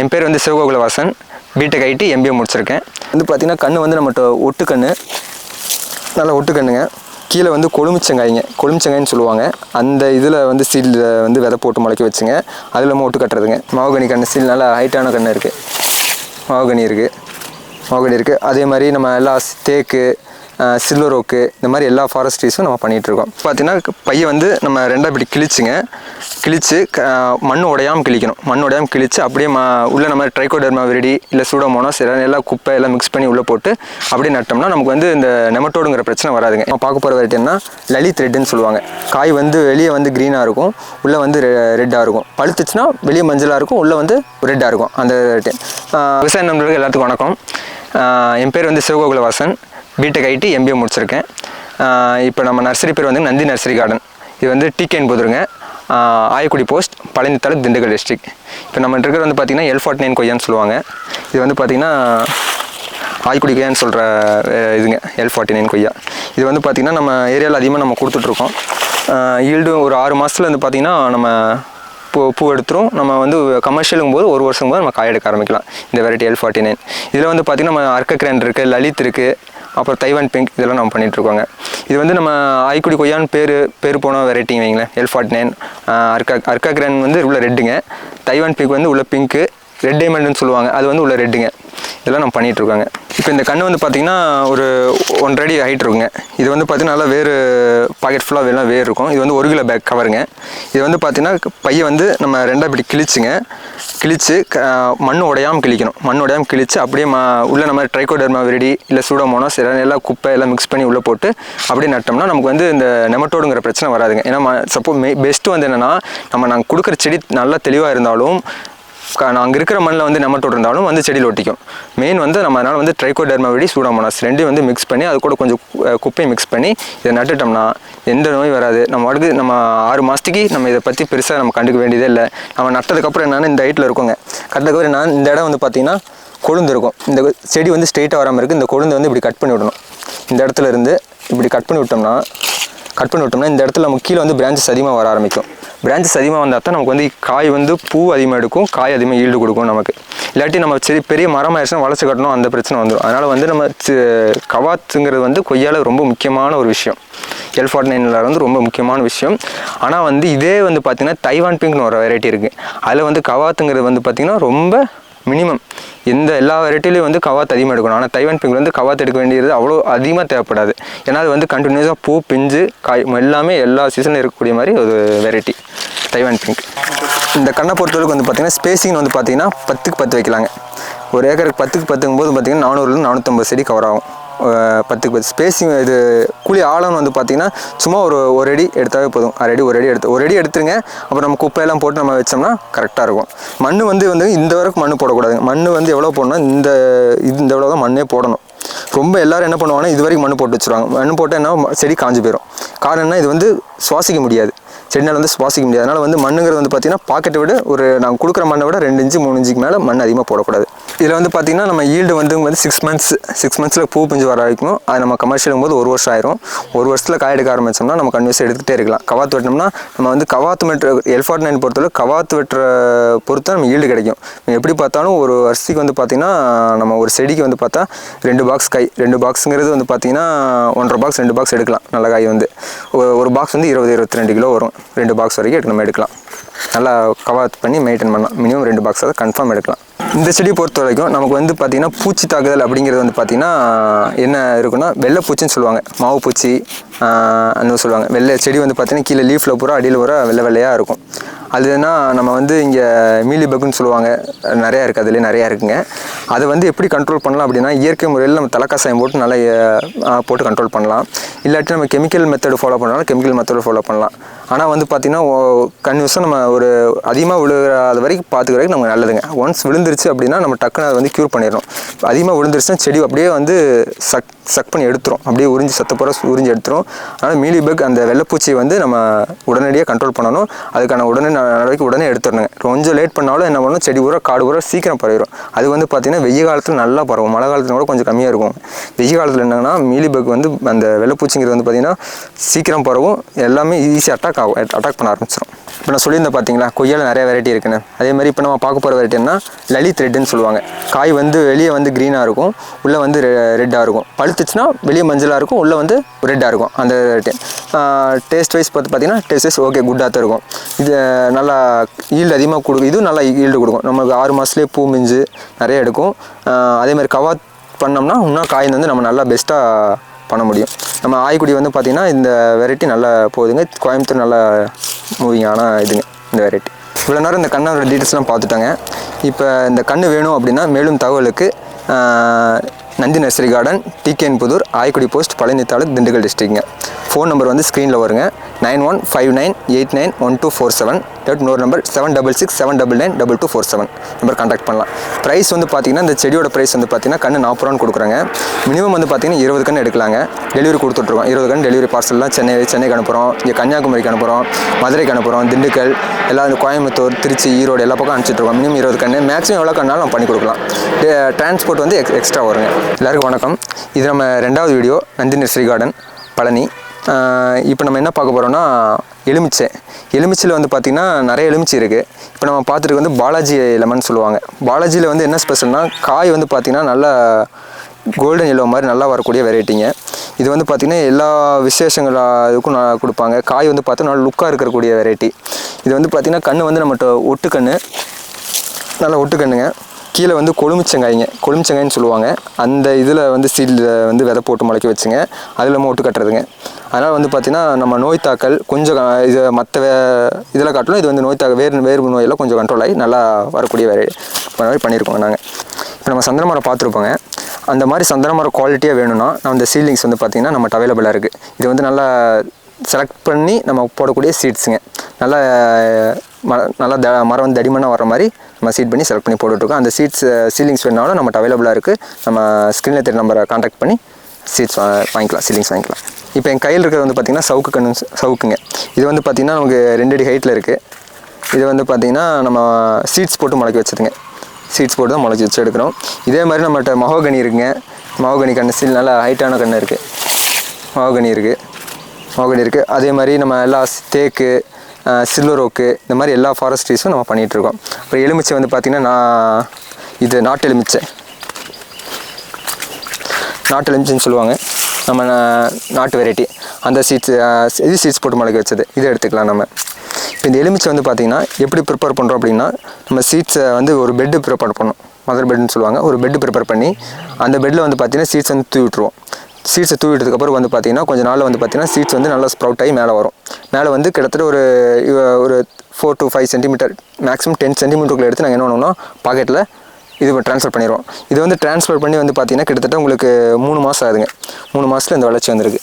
என் பேர் வந்து சிவகோகுலவாசன். BTech ID MBA முடிச்சிருக்கேன். வந்து பார்த்திங்கன்னா கண்ணு வந்து நம்மகிட்ட ஒட்டு கண்ணு. நல்லா ஒட்டு கண்ணுங்க. கீழே வந்து கொழுமிச்சங்காய்ங்க கொழுமிச்சங்காய்ன்னு சொல்லுவாங்க. அந்த இதில் வந்து சீலில் வந்து விதை போட்டு முளைக்க வச்சுங்க. அதில் நம்ம ஒட்டு கட்டுறதுங்க. மாவுகனி கண்ணு சீல் நல்லா ஹைட்டான கண்ணு இருக்குது மாவுகனி இருக்குது மாவுகனி இருக்குது அதே மாதிரி நம்ம எல்லா தேக்கு சில்வர் ஓக்கு இந்த மாதிரி எல்லா ஃபாரஸ்ட்ரீஸும் நம்ம பண்ணிகிட்டு இருக்கோம் பார்த்தீங்கன்னா பையை வந்து நம்ம ரெண்டாக இப்படி கிழிச்சுங்க. கிழிச்சு க- மண் உடையாமல் கிழிக்கணும். மண் உடையாமல் கிழிச்சு அப்படியே ம உள்ளே நம்ம ட்ரைகோடர்மா விரடி இல்லை சூடோமோனாஸ் எல்லாம் எல்லாம் குப்பை எல்லாம் மிக்ஸ் பண்ணி உள்ளே போட்டு அப்படியே நட்டோம்னா நமக்கு வந்து இந்த நெமட்டோடுங்கிற பிரச்சனை வராதுங்க. நம்ம பார்க்க போகிற வெரைட்டின்னா லலித் ரெட்டுன்னு சொல்லுவாங்க. காய் வந்து வெளியே வந்து க்ரீனாக இருக்கும் உள்ளே வந்து ரெட்டாக இருக்கும். பழுத்துச்சுன்னா வெளியே மஞ்சளாக இருக்கும் உள்ளே வந்து ரெட்டாக இருக்கும். அந்த வெரைட்டி விவசாய நண்பர்கள் எல்லாத்துக்கும் வணக்கம். என் பேர் வந்து சிவகோகுலவாசன். பிடெக் ஐடி எம்பிஏ முடிச்சிருக்கேன். இப்போ நம்ம நர்சரி பேர் வந்து நந்தி நர்சரி கார்டன் இது வந்து டிகேன் போதுருங்க. ஆயக்குடி போஸ்ட் பழனித்தாலு திண்டுக்கல் டிஸ்ட்ரிக் இப்போ நம்ம இருக்கிறது வந்து பார்த்திங்கன்னா எல் ஃபார்ட்டி நைன் கொய்யான்னு சொல்லுவாங்க. இது வந்து பார்த்திங்கன்னா ஆய்க்குடி கொய்யான்னு சொல்கிற இதுங்க எல் ஃபார்ட்டி நைன் கொய்யா. இது வந்து பார்த்திங்கன்னா நம்ம ஏரியாவில் அதிகமாக நம்ம கொடுத்துட்ருக்கோம். ஈல்டு ஒரு ஆறு மாதத்தில் வந்து பார்த்திங்கன்னா நம்ம பூ பூ எடுத்துரும். நம்ம வந்து கமர்ஷியலுங்கும் போது ஒரு வருஷம் போது நம்ம காய் எடுக்க ஆரம்பிக்கலாம். இந்த வெரைட்டி எல் ஃபார்ட்டி நைன் இதில் வந்து பார்த்திங்கன்னா நம்ம அர்க்க கிராண்ட் இருக்குது லலித் இருக்குது அப்புறம் தைவான் பிங்க் இதெல்லாம் நம்ம பண்ணிகிட்ருக்கோங்க இது வந்து நம்ம ஆய்க்குடி கொய்யான்னு பேர் பேர் போன வெரைட்டிங்க வைங்களேன். L forty nine Arka Arka Kiran வந்து உள்ள ரெட்டுங்க. தைவான் பிங்க் வந்து உள்ள பிங்க்கு ரெட் டைமண்ட்னு சொல்லுவாங்க. அது வந்து உள்ள ரெட்டுங்க. இதெல்லாம் நம்ம பண்ணிட்டு இப்போ இந்த கண்ணு வந்து பார்த்திங்கன்னா ஒரு ஒன்றரை அடி ஹைட் இருக்குங்க. இது வந்து பார்த்திங்கன்னா நல்லா வேறு பாக்கெட் ஃபுல்லாக எல்லாம் வேர் இருக்கும். இது வந்து ஒரு கிலோ பேக் கவருங்க இது வந்து பார்த்திங்கன்னா பையை வந்து நம்ம ரெண்டாக இப்படி கிழிச்சுங்க. கிழிச்சு க- மண் உடையாமல் கிழிக்கணும். மண் உடையாமல் கிழிச்சு அப்படியே மா உள்ளே நம்ம ட்ரைகோடர்மா விரடி இல்லை சூடோமோனாஸ் எல்லாம் எல்லாம் குப்பை எல்லாம் மிக்ஸ் பண்ணி உள்ளே போட்டு அப்படியே நட்டோம்னா நமக்கு வந்து இந்த நெமட்டோடுங்கிற பிரச்சனை வராதுங்க. ஏன்னா சப்போஸ் மெ பெஸ்ட்டு வந்து என்னென்னா நம்ம நாங்கள் கொடுக்குற செடி நல்லா தெளிவாக இருந்தாலும் அங்கே இருக்கிற மண்ணில் வந்து நெமட்டோடு இருந்தாலும் வந்து செடியில் ஒட்டிக்கும். மெயின் வந்து நம்ம அதனால் வந்து ட்ரைகோடர்மா விடி சூடாமோனாஸ் ரெண்டையும் வந்து மிக்ஸ் பண்ணி அது கூட கொஞ்சம் கு- குப்பையை மிக்ஸ் பண்ணி இதை நட்டுட்டோம்னா எந்த நோய் வராது. நம்ம அடுத்து நம்ம ஆறு மாதத்துக்கு நம்ம இதை பற்றி பெருசாக நம்ம கண்டுக்க வேண்டியதே இல்லை. நம்ம நட்டதுக்கப்புறம் என்னென்னா இந்த ஹைட்டில் இருக்குங்க. கட்டதுக்கப்புறம் நான் இந்த இடம் வந்து பார்த்திங்கன்னா கொழுந்து இருக்கும். இந்த செடி வந்து ஸ்ட்ரெயிட்டாக வராமல் இருக்குது இந்த கொழுந்து வந்து இப்படி கட் பண்ணி விடணும். இந்த இடத்துல இருந்து இப்படி கட் பண்ணி விட்டோம்னா கட் பண்ணி விட்டோம்னா இந்த இடத்துல நம்ம கீழே வந்து பிரான்ச்சஸ் அதிகமாக வர ஆரம்பிக்கும். பிரான்ச்சஸ் அதிகமாக வந்தால் தான் நமக்கு வந்து காய் வந்து பூ அதிகமாக எடுக்கும் காய் அதிகமாக ஈல்டு கொடுக்கும் நமக்கு. இல்லாட்டி நம்ம சரி பெரிய மரம் ஆயிடுச்சுன்னா வளர்ச்சி கட்டணும் அந்த பிரச்சனை வந்துடும் அதனால் வந்து நம்ம கவாத்துங்கிறது வந்து கொய்யால ரொம்ப முக்கியமான ஒரு விஷயம். எல் ஃபார்ட் நைனில் வந்து ரொம்ப முக்கியமான விஷயம். ஆனால் வந்து இதே வந்து பார்த்திங்கன்னா தைவான் பிங்க்னு ஒரு வெரைட்டி இருக்குது அதில் வந்து கவாத்துங்கிறது வந்து பார்த்திங்கன்னா ரொம்ப மினிமம் எந்த எல்லா வெரைட்டிலையும் வந்து கவாத் அதிகமாக எடுக்கணும். ஆனால் தைவான் பிங்க் வந்து கவாத் எடுக்க வேண்டியது அவ்வளோ அதிகமாக தேவைப்படாது. ஏன்னா அது வந்து கண்டினியூஸாக பூ பிஞ்சு காய் எல்லாமே எல்லா சீசனில் இருக்கக்கூடிய மாதிரி ஒரு வெரைட்டி தைவான் பிங்க் இந்த கண்ணை பொறுத்தளவுக்கு வந்து பார்த்திங்கன்னா ஸ்பேசிங் வந்து பார்த்திங்கன்னா பத்துக்கு பத்து வைக்கலாங்க. ஒரு ஏக்கருக்கு பத்துக்கு பத்துங்கும் போது பார்த்திங்கன்னா நானூறுலேருந்து நானூற்றம்பது செடி கவர் ஆகும். பத்துக்கு பத்து ஸ்பேசிங் இது குழி ஆழம் வந்து பார்த்திங்கன்னா சும்மா ஒரு ஒரு அடி எடுத்தாவே போதும். அரை அடி ஒரு அடி எடுத்து ஒரு அடி எடுத்துருங்க. அப்புறம் நம்ம குப்பையெல்லாம் போட்டு நம்ம வச்சோம்னா கரெக்டாக இருக்கும். மண் வந்து வந்து இந்த வரைக்கும் மண் போடக்கூடாது. மண் வந்து எவ்வளோ போடணும் இந்த இது இந்த எவ்வளோ தான் மண்ணே போடணும். ரொம்ப எல்லோரும் என்ன பண்ணுவாங்கன்னா இது வரைக்கும் மண் போட்டு வச்சுருவாங்க. மண் போட்டு என்ன செடி காஞ்சு போயிடும் காரணம் என்ன இது வந்து சுவாசிக்க முடியாது. செடினால் வந்து சுவாசிக்க முடியாது. அதனால் வந்து மண்ணுங்கிறது வந்து பார்த்திங்கன்னா பாக்கெட்டை விட ஒரு நாங்கள் கொடுக்குற மண்ணை விட ரெண்டு இன்ச்சு மூணு இன்ச்சுக்கு மேலே மண் அதிகமாக போடக்கூடாது. இதில் வந்து பார்த்திங்கன்னா நம்ம ஈல்டு வந்து வந்து சிக்ஸ் மந்த்ஸ் சிக்ஸ் மந்த்ஸில் பூ பிஞ்சு வர வரைக்கும் அது நம்ம கமர்ஷியலும் போது ஒரு வருஷம் ஆயிரும். ஒரு வருஷத்தில் காய் எடுக்க ஆரம்பித்தோம்னா நம்ம கன்வியூஸ் எடுத்துகிட்டே இருக்கலாம். கவாத்து வெட்டினோம்னா நம்ம வந்து கவாத்து வெட்டுற எல்ஃபார்ட் நைன் பொறுத்தவரை கவாத்து வெட்டுற பொறுத்து நம்ம ஈல்டு கிடைக்கும். எப்படி பார்த்தாலும் ஒரு வருஷத்துக்கு வந்து பார்த்திங்கன்னா நம்ம ஒரு செடிக்கு வந்து பார்த்தா ரெண்டு பாக்ஸ் காய் ரெண்டு பாக்ஸுங்கிறது வந்து பார்த்திங்கன்னா ஒன்றரை பாக்ஸ் ரெண்டு பாக்ஸ் எடுக்கலாம். நல்ல காய் வந்து. ஒரு- ஒரு பாக்ஸ் வந்து இருபது இருபத்தி ரெண்டு கிலோ வரும். ரெண்டு பாக்ஸ் வரைக்கும் நம்ம எடுக்கலாம். நல்லா கவாத் பண்ணி மெயின்டைன் பண்ணலாம். மினிமம் ரெண்டு பாக்ஸாவது கன்ஃபார்ம் எடுக்கலாம். இந்த செடியை பொறுத்த வரைக்கும் நமக்கு வந்து பார்த்திங்கன்னா பூச்சி தாக்குதல் அப்படிங்கிறது வந்து பார்த்திங்கன்னா என்ன இருக்குன்னா வெள்ளை பூச்சின்னு சொல்லுவாங்க. மாவு பூச்சி அந்த சொல்லுவாங்க வெள்ளை செடி வந்து பார்த்தீங்கன்னா கீழே லீஃபில் பூரா அடியில் பூரா வெள்ளை வெள்ளையாக இருக்கும். அதுனா நம்ம வந்து இங்கே மீலி பக்குன்னு சொல்லுவாங்க நிறையா இருக்குது அதுலேயே நிறையா இருக்குங்க. அதை வந்து எப்படி கண்ட்ரோல் பண்ணலாம் அப்படின்னா இயற்கை முறையில் நம்ம தலைக்காசாயம் போட்டு நல்லா போட்டு கண்ட்ரோல் பண்ணலாம். இல்லாட்டி நம்ம கெமிக்கல் மெத்தடு ஃபாலோ பண்ணாலும் கெமிக்கல் மெத்தடு ஃபாலோ பண்ணலாம். ஆனால் வந்து பார்த்திங்கன்னா கன்யூஸாக நம்ம ஒரு அதிகமாக விழுகாத வரைக்கும் பார்த்துக்கிற வரைக்கும் நமக்கு நல்லதுங்க. ஒன்ஸ் விழுந்துருச்சு அப்படின்னா நம்ம டக்குன்னு அதை வந்து க்யூர் பண்ணிடணும். அதிகமாக விழுந்துருச்சுன்னா செடி அப்படியே வந்து சக் சக் பண்ணி எடுத்துரும். அப்படியே உறிஞ்சி சத்தப்போற உறிஞ்சி எடுத்துரும். அதனால் மீலிபக் அந்த வெள்ளைப்பூச்சியை வந்து நம்ம உடனடியாக கண்ட்ரோல் பண்ணணும். அதுக்கான உடனே நடவடிக்கை உடனே எடுத்துடணுங்க. கொஞ்சம் லேட் பண்ணாலும் என்ன பண்ணணும்? செடி ஊரா காடு ஊரா சீக்கிரம் பரவிடும் அது வந்து பார்த்திங்கன்னா வெய்ய காலத்தில் நல்லா பரவும். மழை காலத்தில் கூட கொஞ்சம் கம்மியாக இருக்கும். வெய்ய காலத்தில் என்னன்னா மீலிபக் வந்து அந்த வெள்ளைப்பூச்சிங்கிறது வந்து பார்த்திங்கன்னா சீக்கிரம் பரவும். எல்லாமே ஈஸி அட்டாக் ஆகும். அட்டாக் பண்ண ஆரம்பிச்சிடும் இப்போ நான் சொல்லியிருந்தேன் பார்த்தீங்களா கொய்யால நிறைய வெரைட்டி இருக்குன்னு. அதே மாதிரி இப்போ நம்ம பார்க்க போகிற வெரைட்டின்னா லலி த்ரெட்னு சொல்லுவாங்க. காய் வந்து வெளியே வந்து க்ரீனாக இருக்கும். உள்ளே வந்து ரெட்டாக இருக்கும். பழுத்துச்சுன்னா வெளியே மஞ்சளாக இருக்கும். உள்ளே வந்து ரெட்டாக இருக்கும். அந்த வெரைட்டி டேஸ்ட் வைஸ் பார்த்து பார்த்தீங்கன்னா டேஸ்ட் வைஸ் ஓகே குட்டாக தான் இருக்கும். இது நல்லா ஈல்டு அதிகமாக கொடுக்கும் இதுவும் நல்லா ஈல்டு கொடுக்கும். நமக்கு ஆறு மாதத்துலேயே பூ மிஞ்சு நிறைய எடுக்கும். அதேமாதிரி அதே மாதிரி கவாத் பண்ணோம்னா இன்னும் காயின் வந்து நம்ம நல்லா பெஸ்ட்டாக பண்ண முடியும். நம்ம ஆய்க்குடி வந்து பார்த்திங்கன்னா இந்த வெரைட்டி நல்லா போகுதுங்க. கோயம்புத்தூர் நல்லா மூவிங் ஆனால் இதுங்க இந்த வெரைட்டி இவ்வளோ நேரம் இந்த கண்ணோட டீட்டெயில்ஸ்லாம் பார்த்துட்டாங்க. இப்போ இந்த கண்ணு வேணும் அப்படின்னா மேலும் தகவலுக்கு நந்தி நர்சரி கார்டன் டிகேன் புதூர் ஆய்க்குடி போஸ்ட் பழனி தாலுக் திண்டுக்கல் டிஸ்ட்ரிக்ங்க ஃபோன் நம்பர் வந்து ஸ்க்ரீனில் வருங்க. Nine one five nine eight nine one two four seven. Date இன்னொரு number seven double six seven double nine double two four seven number contact பண்ணலாம். ப்ரைஸ் வந்து பார்த்தீங்கன்னா இந்த செடியோட ப்ரைஸ் வந்து பார்த்தீங்கன்னா கண்ணு நாற்பது ரூபான்னு கொடுக்குறாங்க. மினிமம் வந்து பார்த்தீங்கன்னா இருபது கன்று எடுக்கலாங்க. டெலிவரி கொடுத்துட்ருக்கோம். இருபது கன்று டெலிவரி பார்சல்லாம் சென்னை சென்னைக்கு அனுப்புகிறோம் இங்கே கன்னியாகுமரிக்கு அனுப்புகிறோம் மதுரைக்கு அனுப்புகிறோம் திண்டுக்கல் எல்லா கோயம்புத்தூர் திருச்சி ஈரோடு எல்லா பக்கம் அனுப்பிச்சிட்ருக்கோம். மினிமம் இருபது கன்று. மேக்ஸிமம் எவ்வளோ கண்ணாலும் நம்ம பண்ணி கொடுக்கலாம். டிரான்ஸ்போர்ட் வந்து எக்ஸ் எக்ஸ்ட்ரா வருங்க. எல்லாருக்கும் வணக்கம். இது நம்ம ரெண்டாவது வீடியோ நந்தினி ஸ்ரீ கார்டன் பழனி. இப்போ நம்ம என்ன பார்க்க போகிறோம்னா எலுமிச்சை. எலுமிச்சில் வந்து பார்த்திங்கன்னா நிறைய எலுமிச்சை இருக்குது இப்போ நம்ம பார்த்துட்டு வந்து பாலாஜி லெமன் சொல்லுவாங்க. பாலாஜியில் வந்து என்ன ஸ்பெஷல்னால் காய் வந்து பார்த்திங்கன்னா நல்லா கோல்டன் எல்லோ மாதிரி நல்லா வரக்கூடிய வெரைட்டிங்க இது வந்து பார்த்திங்கன்னா எல்லா விசேஷங்கள் இதுக்கும் நான் கொடுப்பாங்க. காய் வந்து பார்த்தா நல்லா லுக்காக இருக்கக்கூடிய வெரைட்டி இது வந்து பார்த்திங்கன்னா கண் வந்து நம்மகிட்ட ஒட்டு கண் நல்லா ஒட்டுக்கண்ணுங்க. கீழே வந்து கொழுமிச்சங்காய்ங்க கொழுமிச்சங்காய்ன்னு சொல்லுவாங்க. அந்த இதில் வந்து சீடில் வந்து விதை போட்டு முளைக்க வச்சுங்க. அதில் நம்ம ஒட்டு கட்டுறதுங்க. அதனால் வந்து பார்த்திங்கன்னா நம்ம நோய் தாக்கல் கொஞ்சம் இது மற்ற இதில் காட்டிலும் இது வந்து நோய் தாக்கல் வேறு வேறு நோயெல்லாம் கொஞ்சம் கண்ட்ரோல் ஆகி நல்லா வரக்கூடிய வேறு மாதிரி பண்ணியிருக்கோங்க நாங்கள் இப்போ நம்ம சந்தன மரம் பார்த்துருப்போங்க. அந்த மாதிரி சந்தன மரம் குவாலிட்டியாக வேணும்னா நம்ம இந்த சீலிங்ஸ் வந்து பார்த்திங்கன்னா நம்மகிட்ட அவைலபிளாக இருக்குது இது வந்து நல்லா செலக்ட் பண்ணி நம்ம போடக்கூடிய சீட்ஸுங்க நல்லா ம நல்லா த மரம் வந்து தடிமனாக வர மாதிரி நம்ம சீட் பண்ணி செலக்ட் பண்ணி போட்டுட்ருக்கோம் அந்த சீட்ஸ் சீலிங்ஸ் வேணாலும் நம்மகிட்ட அவைலபிளாக இருக்குது நம்ம ஸ்க்ரீனில் தெரிய நம்பரை காண்டாக்ட் பண்ணி சீட்ஸ் வாங்கிக்கலாம் சீலிங்ஸ் வாங்கிக்கலாம். இப்போ என் கையில் இருக்கிறது வந்து பார்த்திங்கன்னா சவுக்கு கண்ணு சவுக்குங்க. இது வந்து பார்த்திங்கன்னா நமக்கு ரெண்டு அடி ஹைட்டில் இருக்குது இது வந்து பார்த்திங்கன்னா நம்ம சீட்ஸ் போட்டு முளைக்க வச்சதுங்க. சீட்ஸ் போட்டு தான் முளைச்சி வச்சு எடுக்கிறோம். இதே மாதிரி நம்மகிட்ட மகோகனி இருக்குங்க. மகோகனி கண்ணு சீல் நல்லா ஹைட்டான கண்ணு இருக்குது மகோகனி இருக்குது மகோகனி இருக்குது அதே மாதிரி நம்ம எல்லா தேக்கு சில்வர் ஓக்கு இந்த மாதிரி எல்லா ஃபாரஸ்ட்ரீஸும் நம்ம பண்ணிகிட்ருக்கோம் அப்புறம் எலுமிச்சை வந்து பார்த்திங்கன்னா நான் இது நாட்டு எலுமிச்சை. நாட்டு எலுமிச்சைன்னு சொல்லுவாங்க. நம்ம நாட்டு வெரைட்டி அந்த சீட்ஸ் இது சீட்ஸ் போட்டு மிளகு வச்சது. இதை எடுத்துக்கலாம் நம்ம. இப்போ இந்த எலுமிச்சை வந்து பார்த்திங்கன்னா எப்படி ப்ரிப்பேர் பண்ணுறோம் அப்படின்னா நம்ம சீட்ஸை வந்து ஒரு பெட்டு ப்ரிப்பேர் பண்ணோம் மதர் பெட்னு சொல்லுவாங்க. ஒரு பெட்டு ப்ரிப்பேர் பண்ணி அந்த பெட்டில் வந்து பார்த்திங்கன்னா சீட்ஸ் வந்து தூவி விட்ருவோம் சீட்ஸை தூவி விட்டதுக்கப்புறம் வந்து பார்த்திங்கன்னா கொஞ்சம் நாளில் வந்து பார்த்திங்கன்னா சீட்ஸ் வந்து நல்லா ஸ்ப்ரவுட் ஆகி மேலே வரும். மேலே வந்து கிட்டத்தட்ட ஒரு ஒரு four to five centimetre maximum ten சென்டிமீட்டருக்குள்ளே எடுத்து நாங்கள் என்ன பண்ணுவோம்னா பாக்கெட்டில் இது ட்ரான்ஸ்ஃபர் பண்ணிடுவோம் இது வந்து ட்ரான்ஸ்ஃபர் பண்ணி வந்து பார்த்திங்கன்னா கிட்டத்தட்ட உங்களுக்கு மூணு மாதம் ஆகுதுங்க. மூணு மாதத்தில் இந்த வளர்ச்சி வந்திருக்கு.